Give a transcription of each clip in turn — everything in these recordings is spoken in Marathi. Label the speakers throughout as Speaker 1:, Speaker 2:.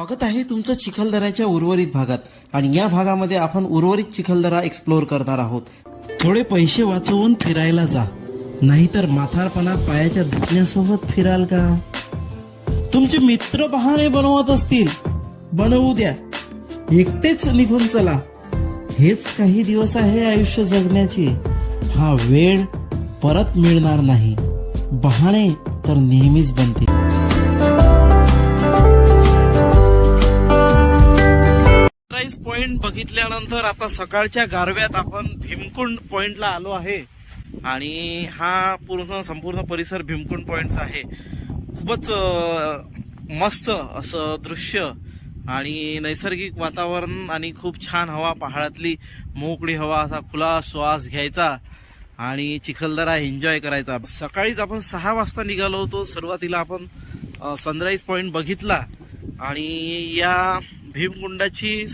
Speaker 1: स्वागत आहे तुमचं चिखलदऱ्याच्या उर्वरित भागात. आणि या भागामध्ये आपण उर्वरित चिखलदरा एक्सप्लोअर करणार आहोत. थोडे पैसे वाचवून फिरायला जा. नाहीतर माथारपणात पायाच्या दुखण्यासोबत फिराल का? तुमचे मित्र बहाणे बनवत असतील. बनवू द्या. एकटेच निघून चला. हेच काही दिवस आहे आयुष्य जगण्याचे. हा वेळ परत मिळणार नाही. बहाणे तर नेहमीच बनतील. सनराईज पॉइंट बघितल्यानंतर आता सकाळच्या गारव्यात आपण भीमकुंड पॉइंटला आलो आहे. आणि हा पूर्ण संपूर्ण परिसर भीमकुंड पॉइंटचा आहे. खूपच मस्त असं दृश्य आणि नैसर्गिक वातावरण आणि खूप छान हवा पहाडातली मोकळी हवा असा खुला श्वास घ्यायचा आणि चिखलदरा एन्जॉय करायचा. सकाळीच आपण सहा वाजता निघालो होतो. सुरुवातीला आपण सनराईज पॉइंट बघितला आणि या भीमकुंडाची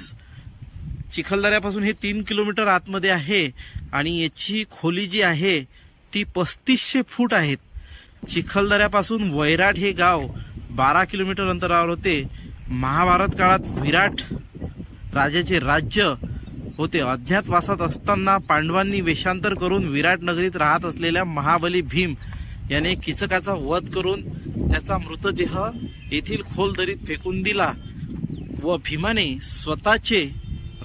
Speaker 1: चिखलदऱ्यापासून हे तीन किलोमीटर आतमध्ये आहे आणि याची खोली जी आहे ती पस्तीसशे फूट आहेत चिखलदऱ्यापासून वैराट हे गाव बारा किलोमीटर अंतरावर होते. महाभारत काळात विराट राजाचे राज्य होते. अज्ञातवासात असताना पांडवांनी वेषांतर करून विराट नगरीत राहत असलेल्या महाबली भीम याने किचकाचा वध करून त्याचा मृतदेह येथील खोल दरीत फेकून दिला व भीमाने स्वतःचे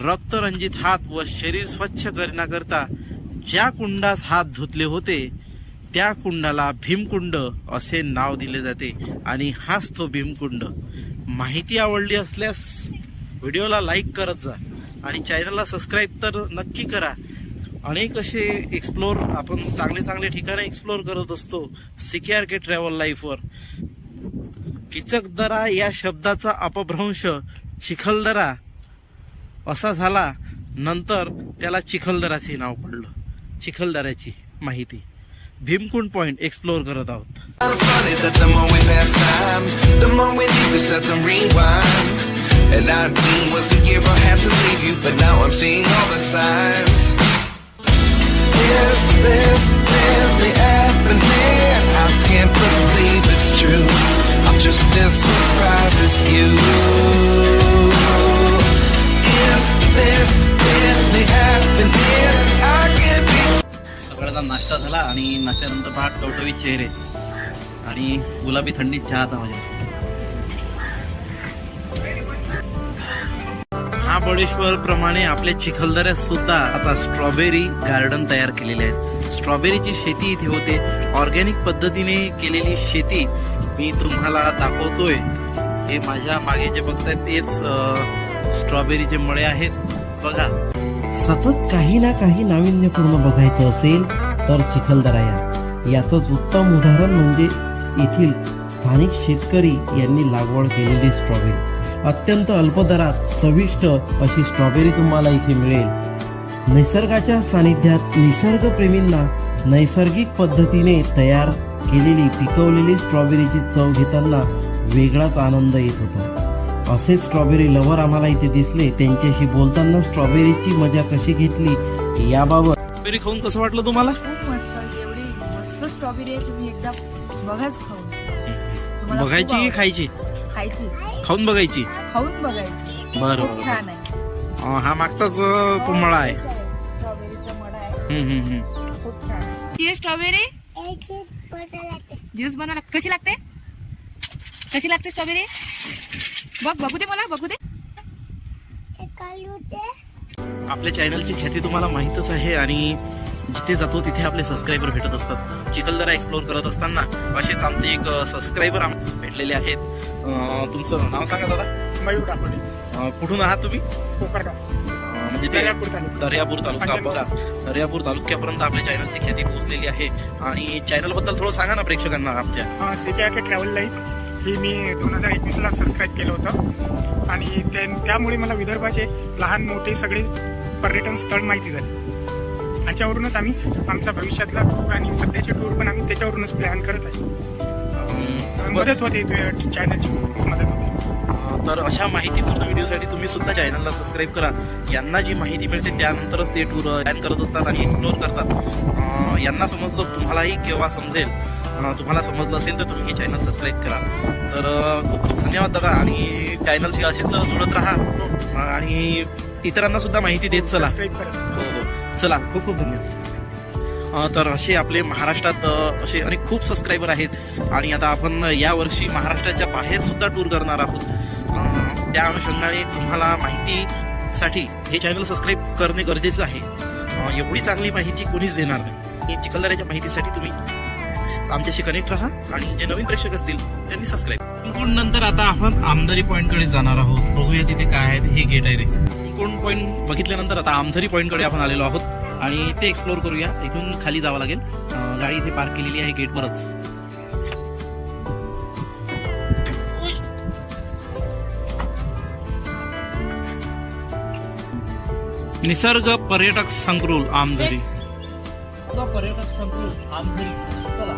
Speaker 1: रक्तरंजित हात व शरीर स्वच्छ करण्याकरता ज्या कुंडास हात धुतले होते त्या कुंडाला भीमकुंड असे नाव दिले जाते. आणि हाच तो भीमकुंड. माहिती आवडली असल्यास व्हिडिओला लाईक करत जा आणि चॅनलला सबस्क्राईब तर नक्की करा. अनेक असे एक्सप्लोर आपण चांगले चांगले ठिकाणं एक्सप्लोर करत असतो सिकेआर के ट्रॅव्हल लाईफवर किचकदरा या शब्दाचा अपभ्रंश चिखलदरा असा झाला नंतर त्याला चिखलदराचे नाव पडलं. चिखलदऱ्याची माहिती. भीमकुंड पॉइंट एक्सप्लोर करत आहोत.
Speaker 2: Just as surprised as you.
Speaker 1: सकाळचा नाश्ता झाला आणि नाश्त्यानंतर पहा टवटवीत चेहरे. आणि गुलाबी थंडीत चहा आता माझ्या. महाबळेश्वर प्रमाणे आपल्या चिखलदऱ्यात सुद्धा आता स्ट्रॉबेरी गार्डन तयार केलेले आहेत. स्ट्रॉबेरीची शेती इथे होते. ऑर्गॅनिक पद्धतीने केलेली शेती मी तुम्हाला दाखवतोय. हे माझ्या मागे जे बघतायत तेच स्ट्रॉबेरीचे मळे आहेत. बघा. सतत काही ना काही नाविन्यपूर्ण बघायचं असेल तर चिखलदरा या याचंच उत्तम उदाहरण म्हणजे येथील स्थानिक शेतकरी यांनी लागवड केलेली स्ट्रॉबेरी अत्यंत अल्प दरात चविष्ट अशी स्ट्रॉबेरी तुम्हाला इथे मिळेल. निसर्गाच्या सानिध्यात निसर्गप्रेमींना नैसर्गिक पद्धतीने तयार केलेली पिकवलेली स्ट्रॉबेरीची चव घेताना वेगळाच आनंद येत होता. असे स्ट्रॉबेरी लव्हर आम्हाला इथे दिसले. त्यांच्याशी बोलताना स्ट्रॉबेरीची मजा कशी घेतली याबाबत स्ट्रॉबेरी खाऊन कसं वाटलं तुम्हाला?
Speaker 3: खूप मस्त एवढी मस्त स्ट्रॉबेरी आहे तुम्ही एकदा बघाच खाऊन. तुम्हाला खूप
Speaker 1: बघायची की
Speaker 3: आवडेल.
Speaker 1: खायची?
Speaker 3: खायची.
Speaker 1: खाऊन बघायची?
Speaker 3: खाऊन बघायची.
Speaker 1: बरं
Speaker 3: खूप छान आहे.
Speaker 1: अं, हा मागचाच अं, तो मळा आहे.
Speaker 3: स्ट्रॉबेरीचा मडा आहे.
Speaker 1: हम्म, हम्म, हम्म.
Speaker 3: खूप छान ही स्ट्रॉबेरी? ज्यूस बनवायला कशी लागते? कशी लागते स्ट्रॉबेरी? बघ बघू दे मला बघू दे.
Speaker 1: आपल्या चॅनलची ख्याती तुम्हाला माहीतच आहे आणि जिथे जातो तिथे आपले सबस्क्रायबर भेटत असतात. चिखलदरा एक्सप्लोर करत असताना असेच आमचे एक सबस्क्रायबर भेटलेले आहेत. अं, तुमचं नाव सांगा दादा.
Speaker 4: मयूर
Speaker 1: कुठून आहात तुम्ही? म्हणजे ते
Speaker 4: दर्यापूर तालुका.
Speaker 1: दर्यापूर तालुका बघा. दर्यापूर तालुक्यापर्यंत आपल्या चॅनलची ख्याती पोहोचलेली आहे. आणि चॅनलबद्दल थोडं सांगा ना प्रेक्षकांना आमच्या.
Speaker 4: हा ट्रॅव्हल लाईफ ही मी दोन हजार एकवीसला सबस्क्राईब केलं होतं. आणि ते त्यामुळे मला विदर्भाचे लहान मोठे सगळे पर्यटन स्थळ माहिती झाले. त्याच्यावरूनच आम्ही आमचा भविष्यातला टूर आणि सध्याचे टूर पण आम्ही त्याच्यावरूनच प्लॅन करत आहे. मदत होते चॅनलची मदत
Speaker 1: तर अशा माहितीपूर्ण व्हिडिओसाठी तुम्ही सुद्धा चॅनलला सबस्क्राईब करा. यांना जी माहिती मिळते त्यानंतरच ते टूर प्लॅन करत असतात आणि एक्सप्लोर करतात. यांना समजलं तुम्हालाही केव्हा समजेल तुम्हाला समजलं असेल तर तुम्ही हे चॅनल सबस्क्राईब करा. तर खूप खूप धन्यवाद दादा आणि चॅनलशी असेच जुळत राहा. आणि इतरांना सुद्धा माहिती देत चला. हो हो. चला. खूप खूप धन्यवाद. तर असे आपले महाराष्ट्रात असे अनेक खूप सबस्क्रायबर आहेत. आणि आता आपण या वर्षी महाराष्ट्राच्या बाहेर सुद्धा टूर करणार आहोत. त्या अनुषंगाने तुम्हाला माहितीसाठी हे चॅनल सबस्क्राईब करणे गरजेचं आहे. एवढी चांगली माहिती कोणीच देणार नाही. ही चिखलदऱ्याच्या माहितीसाठी तुम्ही आमच्याशी कनेक्ट राहा आणि जे नवीन प्रेक्षक असतील त्यांनी सबस्क्राईब नंतर आता आपण आमदारी पॉइंटकडे जाणार आहोत. बघूया तिथे काय आहे हे गेट आहे रे. कोण पॉइंट बघितल्यानंतर आता आमझरी पॉइंटकडे आपण आलेलो आहोत. आणि ते एक्सप्लोर करूया. इथून खाली जावं लागेल. गाडी इथे पार्क केलेली आहे गेटवरच निसर्ग पर्यटक संकुल आमझरी पर्यटक संकुल आमझरी चला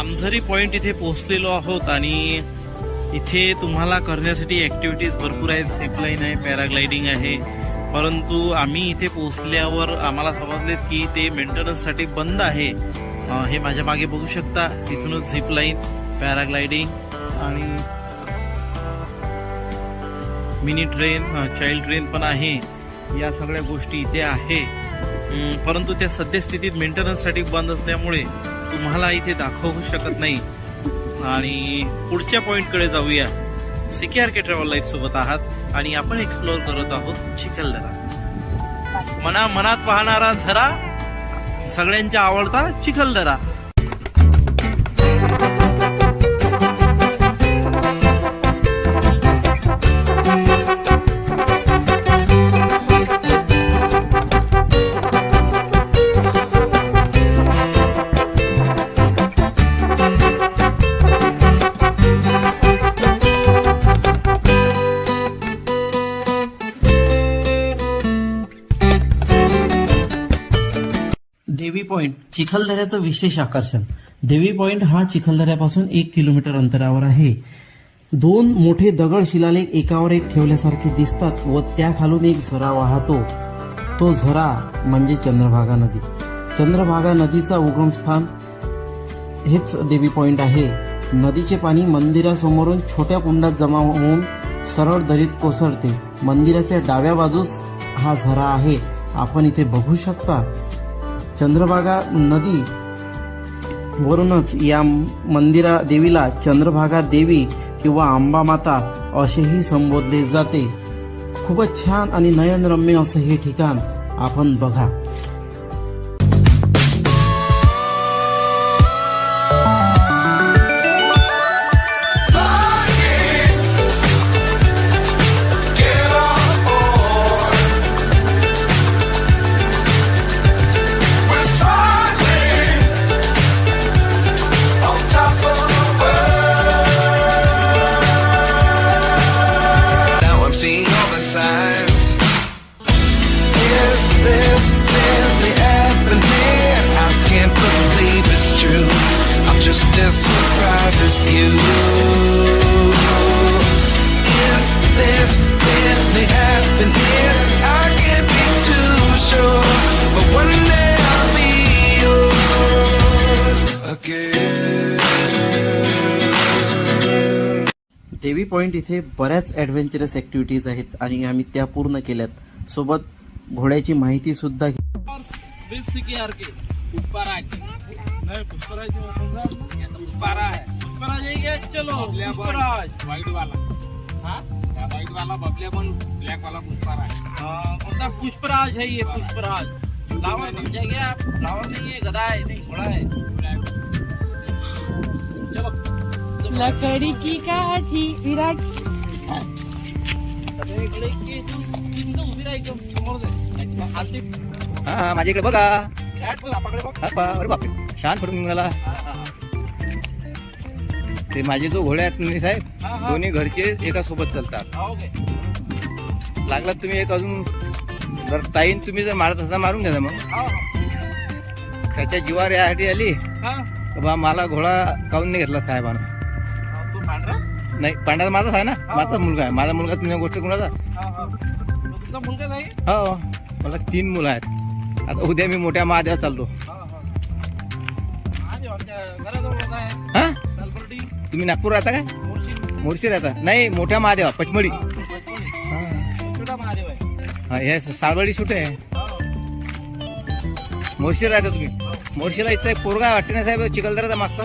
Speaker 1: आमझरी पॉइंट इथे पोहोचलेलो आहोत आणि इथे तुम्हाला करण्यासाठी ऍक्टिव्हिटीज भरपूर आहेत. झिपलाईन आहे पॅराग्लायडिंग आहे. परंतु आम्ही इथे पोहोचल्यावर आम्हाला समजले की ते मेंटेनन्ससाठी बंद आहे. हे माझ्या मागे बघू शकता. तिथूनच झिप लाईन पॅराग्लायडिंग आणि मिनी ट्रेन चाइल्ड ट्रेन पण आहे. या सगळ्या गोष्टी इथे आहे. परंतु त्या सद्यस्थितीत मेंटेनन्ससाठी बंद असल्यामुळे तुम्हाला इथे दाखवू शकत नाही. आणि पुढच्या पॉईंटकडे जाऊया. सिकेआर के ट्रॅव्हल लाईफ सोबत आहात आणि आपण एक्सप्लोअर करत आहोत चिखलदरा. मना मनात वाहणारा झरा सगळ्यांच्या आवडता चिखलदरा. पॉइंट चिखलदऱ्याचं विशेष आकर्षण. देवी पॉइंट हा चिखलदऱ्यापासून एक किलोमीटर अंतरावर आहे. दोन मोठे दगड शिलालेख एकावर एक ठेवल्यासारखे दिसतात व त्या खालून एक झरा वाहतो. तो झरा म्हणजे चंद्रभागा नदी. चंद्रभागा नदीचा उगमस्थान हेच देवी पॉइंट आहे. नदीचे पाणी मंदिरासमोरून छोट्या कुंडात जमा होऊन सरळ दरीत कोसळते. मंदिराच्या डाव्या बाजूस हा झरा आहे. आपण इथे बघू शकता चंद्रभागा नदी वरूनच या मंदिरा देवीला चंद्रभागा देवी किंवा आंबा माता असेही संबोधले जाते. खूपच छान आणि नयनरम्य असं हे ठिकाण आपण बघा. देवी पॉइंट इथे बऱ्याच ॲडव्हेंचरस ॲक्टिव्हिटीज आहेत आणि आम्ही त्या पूर्ण केल्यात सोबत घोड्याची माहिती सुद्धा
Speaker 5: चलो आहे
Speaker 1: पुष्पराज है ये पुष्पराज लावा समझा गया लावा नहीं है गधा है नहीं घोड़ा है चलो
Speaker 3: लकड़ी की काठी विराट
Speaker 1: इकडे
Speaker 5: हा हा माझ्याकडे बघा. हा अरे बापरे छान फोटो मला
Speaker 1: हा.
Speaker 5: ते माझे जो घोडे आहेत साहेब. दोन्ही घरचे एका सोबत चालतात. लागलात तुम्ही एक अजून जर ताईन तुम्ही जर मारत असता मारून घ्या मग
Speaker 1: हा, हा.
Speaker 6: त्याच्या जीवावर यासाठी आली
Speaker 5: हा
Speaker 6: बा मला घोडा काऊन नाही घेतला साहेबांना
Speaker 5: पांढरा?
Speaker 6: नाही पांढरा माझाच आहे ना. माझाच मुलगा आहे. माझा मुलगा तुम्ही गोष्ट कोणाचा?
Speaker 5: हा हा. मुलगा नाही?
Speaker 6: हो. मला तीन मुलं आहेत. आता उद्या मी मोठ्या महादेवात चालतो.
Speaker 5: हा हा.
Speaker 6: हा? तुम्ही नागपूर राहता काय?
Speaker 5: मोर्शी
Speaker 6: मोर्शी राहता. नाही मोठ्या महादेवा पचमडी
Speaker 5: हा, महादेव
Speaker 6: हा हे साळवडी सुटे आहे.
Speaker 5: हा.
Speaker 6: मोर्शी राहता तुम्ही? मोर्शीला इथं एक पोरगा वाटते ना साहेब चिखलदराचा मास्तर.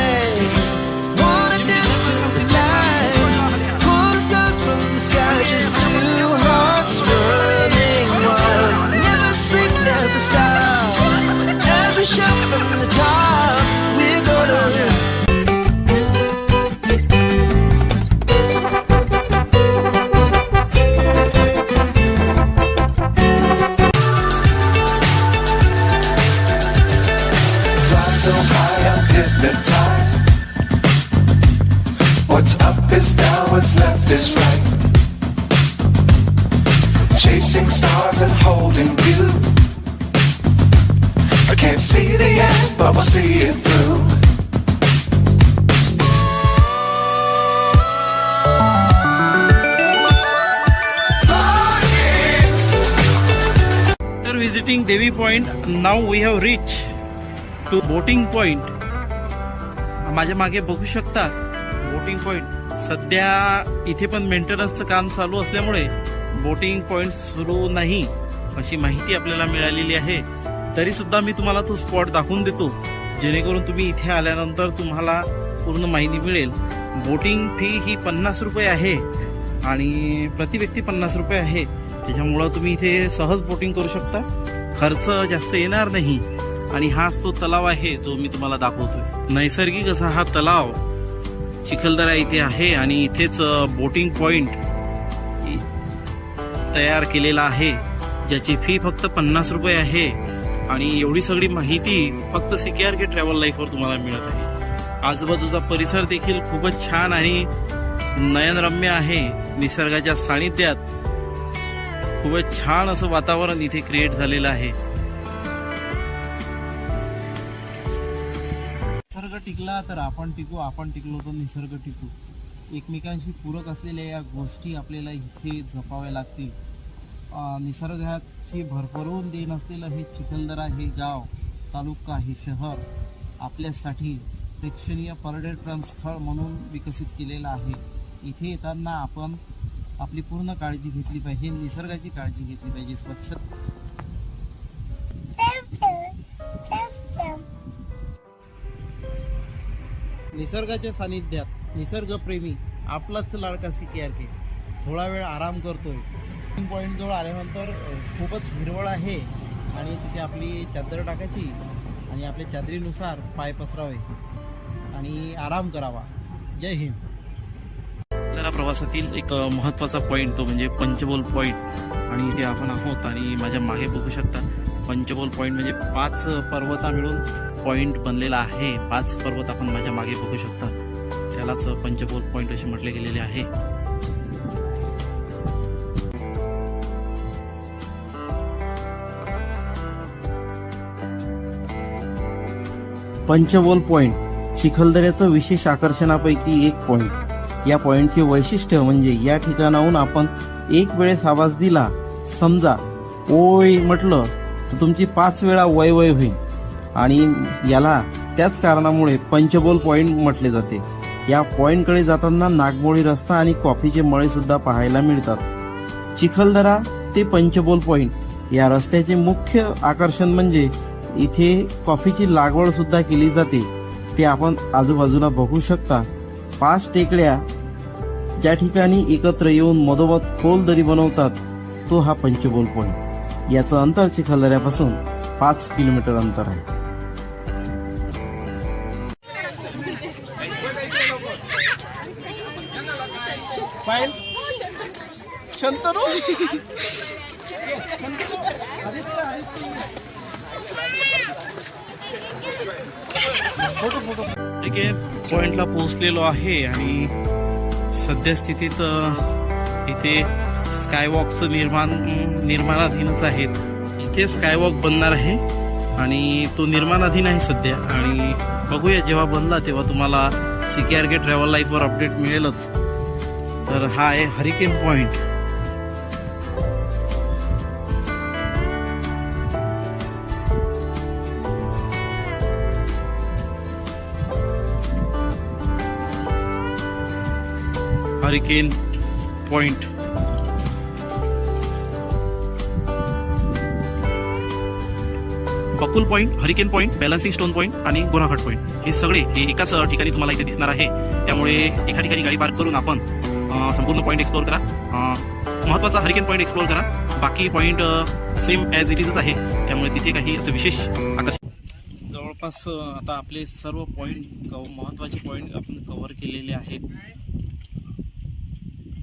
Speaker 2: Can't see the end, but we'll see it through.
Speaker 1: After visiting Devi Point, now we have reached to boating point. माझ्या मागे बघू शकता बोटिंग पॉइंट सध्या इथे पण मेंटेनन्सचं काम चालू असल्यामुळे बोटिंग पॉइंट सुरू नाही अशी माहिती आपल्याला मिळालेली आहे तरी सुद्धा मी तुम्हाला तो स्पॉट दाखवून देतो. जेणेकरून तुम्ही इथे आल्यानंतर तुम्हाला पूर्ण माहिती मिळेल. बोटिंग फी ही पन्नास रुपये आहे आणि प्रति व्यक्ती पन्नास रुपये आहे. त्याच्यामुळं तुम्ही इथे सहज बोटिंग करू शकता. खर्च जास्त येणार नाही. आणि हाच तो तलाव आहे जो मी तुम्हाला दाखवतोय. नैसर्गिक असा हा तलाव चिखलदरा इथे आहे आणि इथेच बोटिंग पॉइंट तयार केलेला आहे. ज्याची फी फक्त पन्नास रुपये आहे. आणि एवढी सगळी माहिती फक्त सिकेआर के ट्रॅव्हल लाईफवर तुम्हाला मिळत आहे. आजूबाजूचा परिसर देखील खूपच छान आणि नयनरम्य आहे. निसर्गाच्या सानिध्यात खूपच छान असं वातावरण इथे क्रिएट झालेलं आहे. निसर्ग टिकला तर आपण टिकू आपण टिकलो तर निसर्ग टिकू. एकमेकांशी पूरक असलेल्या या गोष्टी आपल्याला इथे जपाव्या लागतील. निसर्गात निसर्गाची भरभरून देण असलेलं हे चिखलदरा हे गाव तालुका हे शहर आपल्यासाठी प्रेक्षणीय पर्यटन स्थळ म्हणून विकसित केलेलं आहे. इथे येताना आपण आपली पूर्ण काळजी घेतली पाहिजे निसर्गाची काळजी घेतली पाहिजे स्वच्छ निसर्गाच्या सानिध्यात निसर्गप्रेमी आपलाच लाडका सिके के थोडा वेळ आराम करतोय. पॉईंट जवळ आल्यानंतर खूपच हिरवळ आहे. आणि तिथे आपली चादर टाकायची आणि आपल्या चादरीनुसार पाय पसरावे. आणि आराम करावा. जय हिंद. जरा प्रवासातील एक महत्त्वाचा पॉईंट तो म्हणजे पंचबोल पॉईंट आणि इथे आपण आहोत आणि माझ्या मागे बघू शकता पंचबोल पॉईंट म्हणजे पाच पर्वता मिळून पॉईंट बनलेला आहे. पाच पर्वत आपण माझ्या मागे बघू शकता. त्यालाच पंचबोल पॉईंट असे म्हटले गेलेले आहे. पंचबोल पॉइंट चिखलदऱ्याचं विशेष आकर्षणापैकी एक पॉइंट या पॉइंटचे वैशिष्ट्य म्हणजे या ठिकाणाहून आपण एक वेळेस आवाज दिला समजा ओय म्हटलं तर तुमची पाच वेळा वय वय होईल. आणि याला त्याच कारणामुळे पंचबोल पॉइंट म्हटले जाते. या पॉइंटकडे जाताना नागमोळी रस्ता आणि कॉफीचे मळे सुद्धा पाहायला मिळतात. चिखलदरा ते पंचबोल पॉइंट या रस्त्याचे मुख्य आकर्षण म्हणजे इथे कॉफीची लागवड सुद्धा केली जाते. ते आपण आजूबाजूला बघू शकता. पाच टेकड्या ज्या ठिकाणी एकत्र येऊन मधोमध खोल दरी बनवतात तो हा पंचबोल पॉइंट याचं अंतर चिखलदऱ्यापासून पाच किलोमीटर अंतर आहे.
Speaker 5: शंतनू?
Speaker 1: ठीक आहे पॉइंटला पोहोचलेलो आहे आणि सद्यस्थितीत इथे स्कायवॉकचं निर्माण निर्माणाधीनच आहेत. इथे स्कायवॉक बनणार आहे आणि तो निर्माणाधीन आहे सध्या. आणि बघूया जेव्हा बनला तेव्हा तुम्हाला C K R K travel लाईफवर update मिळेलच. तर हा आहे hurricane point hurricane point Bakul point hurricane point balancing stone point आणि गुन्हाघाट पॉइंट हे सगळे हे एकाच ठिकाणी तुम्हाला इथे दिसणार आहे. त्यामुळे एका ठिकाणी गाडी पार्क करून आपण संपूर्ण पॉइंट एक्सप्लोर करा. महत्त्वाचा महत्त्वाचा हरिकेन पॉइंट एक्सप्लोर करा. बाकी पॉइंट सेम ॲज इट इजच आहे. त्यामुळे तिथे काही असं विशेष आकर्षण जवळपास आता आपले सर्व पॉईंट कव महत्त्वाचे पॉईंट आपण कव्हर केलेले आहेत.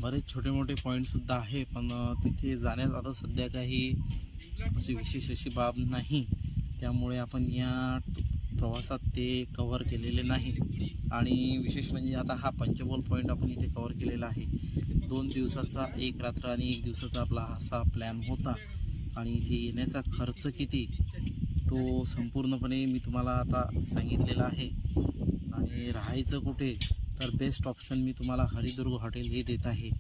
Speaker 1: बरेच छोटे मोठे पॉईंटसुद्धा आहे पण तिथे जाण्यात आता सध्या काही अशी विशेष अशी बाब नाही. त्यामुळे आपण या प्रवासात ते कव्हर केलेले नाही. आणि विशेष म्हणजे आता हा पंचबोल पॉईंट आपण इथे कव्हर केलेला आहे. दोन दिवसाचा एक रात्र आणि एक दिवसाचा आपला असा प्लॅन होता. आणि इथे येण्याचा खर्च किती तो संपूर्णपणे मी तुम्हाला आता सांगितलेला आहे. आणि राहायचं कुठे तर बेस्ट ऑप्शन मी तुम्हाला हरिदुर्ग हॉटेल हे देत आहे.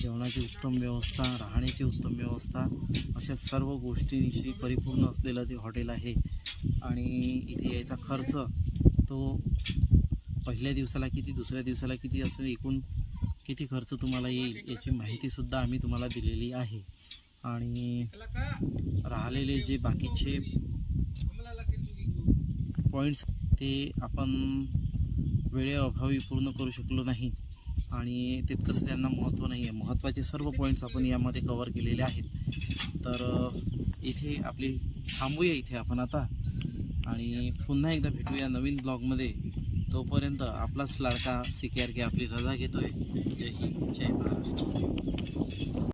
Speaker 1: जेवणाची उत्तम व्यवस्था राहण्याची उत्तम व्यवस्था अशा सर्व गोष्टींशी परिपूर्ण असलेलं ते हॉटेल आहे. आणि इथे यायचा खर्च तो पहिल्या दिवसाला किती दुसऱ्या दिवसाला किती असं एकूण किती खर्च तुम्हाला येईल याची माहितीसुद्धा आम्ही तुम्हाला दिलेली आहे. आणि राहिलेले जे बाकीचे पॉईंट्स ते आपण वेळेअभावी पूर्ण करू शकलो नाही. आणि तितकंसं त्यांना महत्त्व नाही आहे महत्त्वाचे सर्व पॉईंट्स आपण यामध्ये कवर केलेले आहेत. तर इथे आपली थांबूया इथे आपण आता. आणि पुन्हा एकदा भेटूया नवीन ब्लॉगमध्ये तोपर्यंत आपलाच लाडका सी के आर के आपली रजा घेतोय. जय हिंद जय महाराष्ट्र.